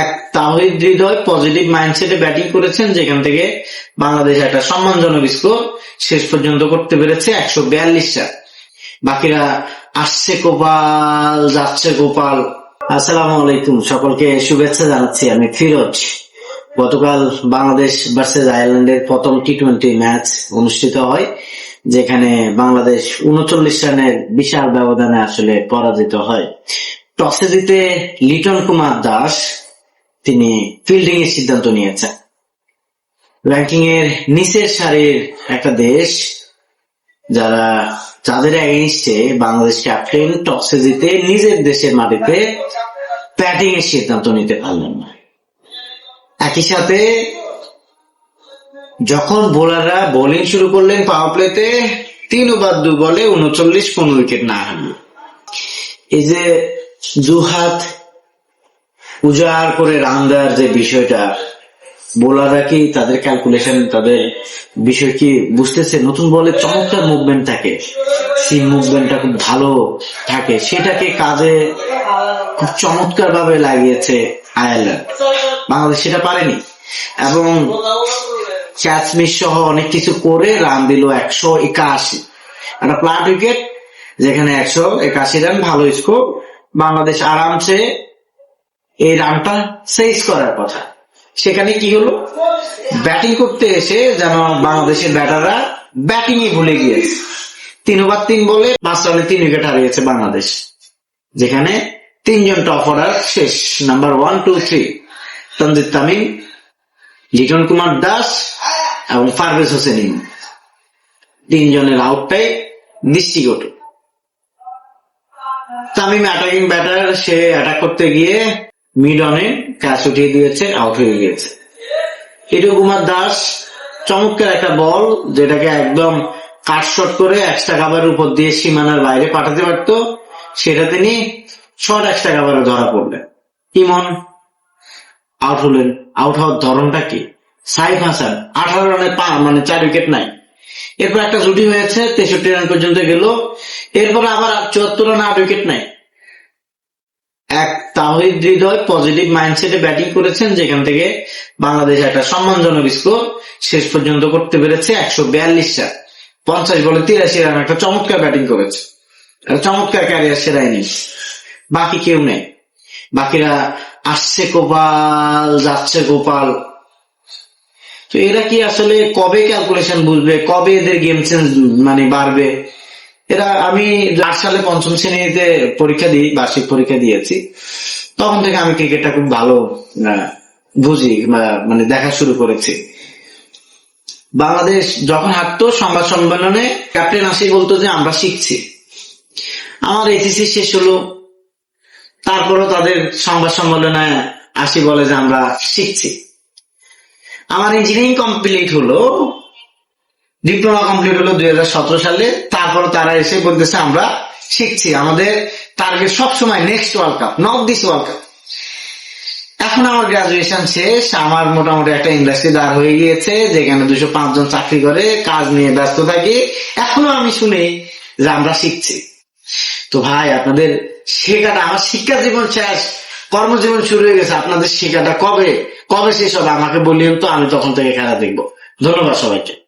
এক তাহিদ হৃদয় positive মাইন্ডসেটে batting করেছেন, যেখান থেকে বাংলাদেশ একটা সম্মানজনক স্কোর শেষ পর্যন্ত করতে পেরেছে একশো বিয়াল্লিশ রান। বাকিরা আসছে গোপাল, যাচ্ছে গোপাল। আসসালামু আলাইকুম, সকলকে শুভেচ্ছা জানাচ্ছি আমি ফিরোজ। গতকাল বাংলাদেশ ভার্সেস আয়ারল্যান্ডের প্রথম টি টোয়েন্টি ম্যাচ অনুষ্ঠিত হয়, যেখানে বাংলাদেশ উনচল্লিশ রানের বিশাল ব্যবধানে আসলে পরাজিত হয়। টসে জিতে লিটন কুমার দাস তিনি ফিল্ডিং এর সিদ্ধান্ত নিয়েছেন। র্যাঙ্কিং এর নিচের সারির একটা দেশ যারা যাদের এগেনস্টে বাংলাদেশ ক্যাপ্টেন টসে জিতে নিজের দেশের মাটিতে ব্যাটিং এর সিদ্ধান্ত নিতে পারলেন না। একই সাথে যখন বোলাররা বোলিং শুরু করলেন পাওয়ার প্লেতে তিন ওভার দু বলে উনচল্লিশ কোন উইকেট না হারল। এই যে দুহাত উজাড় করে রান দেওয়ার যে বিষয়টা, বোলাররা কি তাদের ক্যালকুলেশন তাদের বিষয় কি বুঝতেছে? নতুন বলে চমৎকার মুভমেন্ট থাকে। সিম মুভমেন্টটা খুব ভালো থাকে। সেটাকে কাজে খুব চমৎকার ভাবে লাগিয়েছে আয়ারল্যান্ড। বাংলাদেশ সেটা পারেনি। এবং ক্যাচ মিস সহ অনেক কিছু করে রান দিল একশো একাশি। একটা প্লাট উইকেট যেখানে একশো একাশি রান, ভালো স্কোর বাংলাদেশ আরামসে এই রানটা সেজ করার কথা। সেখানে কি হলো? ব্যাটিং করতে এসে যেন বাংলাদেশের ব্যাটাররা ব্যাটিং ই ভুলে গিয়েছে তিন ওভার তিন বলে পাঁচ রানে তিন উইকেট হারিয়েছে বাংলাদেশ। যেখানে তিনজন টপ অর্ডার শেষ number one two three Tanzid Tamim, Liton Kumar Das এবং পারভেজ হোসেন তিনজনের আউটটাই দৃষ্টিগত তামিম অ্যাটাকিং ব্যাটার সে অ্যাটাক করতে গিয়ে মিড অনে ক্যাচ উঠিয়ে দিয়েছে আউট হয়ে গিয়েছে। লিটন কুমার দাস, চমৎকার একটা বল, যেটাকে একদম কাট শট করে এক্সট্রা কাভারের উপর দিয়ে সীমানার বাইরে পাঠাতে পারতো। সেটা তিনি শর্ট এক্সট্রা কাভারে ধরা পড়লেন। ইমন আউট হলেন। আউট হওয়ার ধরনটা কি? সাইফ হাসান, আঠারো রানে পা মানে চার উইকেট নাই। এরপর একটা জুটি হয়েছে, তেষট্টি রান পর্যন্ত গেল। এরপর আবার চুয়াত্তর রানে আট উইকেট নাই। এক তাহিদ হৃদয় পজিটিভ মাইন্ডসেটে ব্যাটিং করেছেন, যেখান থেকে বাংলাদেশ একটা সম্মানজনক স্কোর শেষ পর্যন্ত করতে পেরেছে একশো বিয়াল্লিশ রান। পঞ্চাশ বলে তিরাশি রান, একটা চমৎকার ব্যাটিং করেছে। চমৎকার ক্যারিয়ার সেরা ইনিংস বাকি কেউ নেই। বাকিরা আসছে গোপাল, যাচ্ছে গোপাল। তো এরা কি আসলে কবে ক্যালকুলেশন বুঝবে? কবে এদের গেম চেঞ্জ মানে বাড়বে? এরা, আমি আট সালে পঞ্চম শ্রেণীতে পরীক্ষা দিই, বার্ষিক পরীক্ষা দিয়েছি। তখন থেকে আমি ক্রিকেটটা খুব ভালো বুঝি মানে দেখা শুরু করেছি। বাংলাদেশ যখন হাঁটতো, সংবাদ সম্মেলনে ক্যাপ্টেন আসি বলতো যে, আমরা শিখছি। আমার এইচএসসি শেষ হলো। তারপরও তাদের সংবাদ সম্মেলনে আসি বলে যে, আমরা শিখছি। আমার ইঞ্জিনিয়ারিং কমপ্লিট হলো। ডিপ্লোমা কমপ্লিট হলো দুই হাজার সতেরো সালে, তারপর তারা এসে বলতেছে, আমরা শিখছি, আমাদের টার্গেট সবসময় next world cup not this world cup এখন আমার গ্রাজুয়েশন শেষ, আমার মোটামুটি একটা ইন্ডাস্ট্রি দাঁড় হয়ে গিয়েছে, যেখানে দুশো জন চাকরি করে, কাজ নিয়ে ব্যস্ত থাকি। এখনও আমি শুনি যে আমরা শিখছি। তো ভাই, আপনাদের শেখাটা, আমার শিক্ষা জীবন শেষ, কর্মজীবন শুরু হয়ে গেছে, আপনাদের শেখাটা কবে? কবে শেষ হবে? আমাকে বলিয়েন তো, আমি তখন থেকে খেলা দেখব। ধন্যবাদ সবাইকে।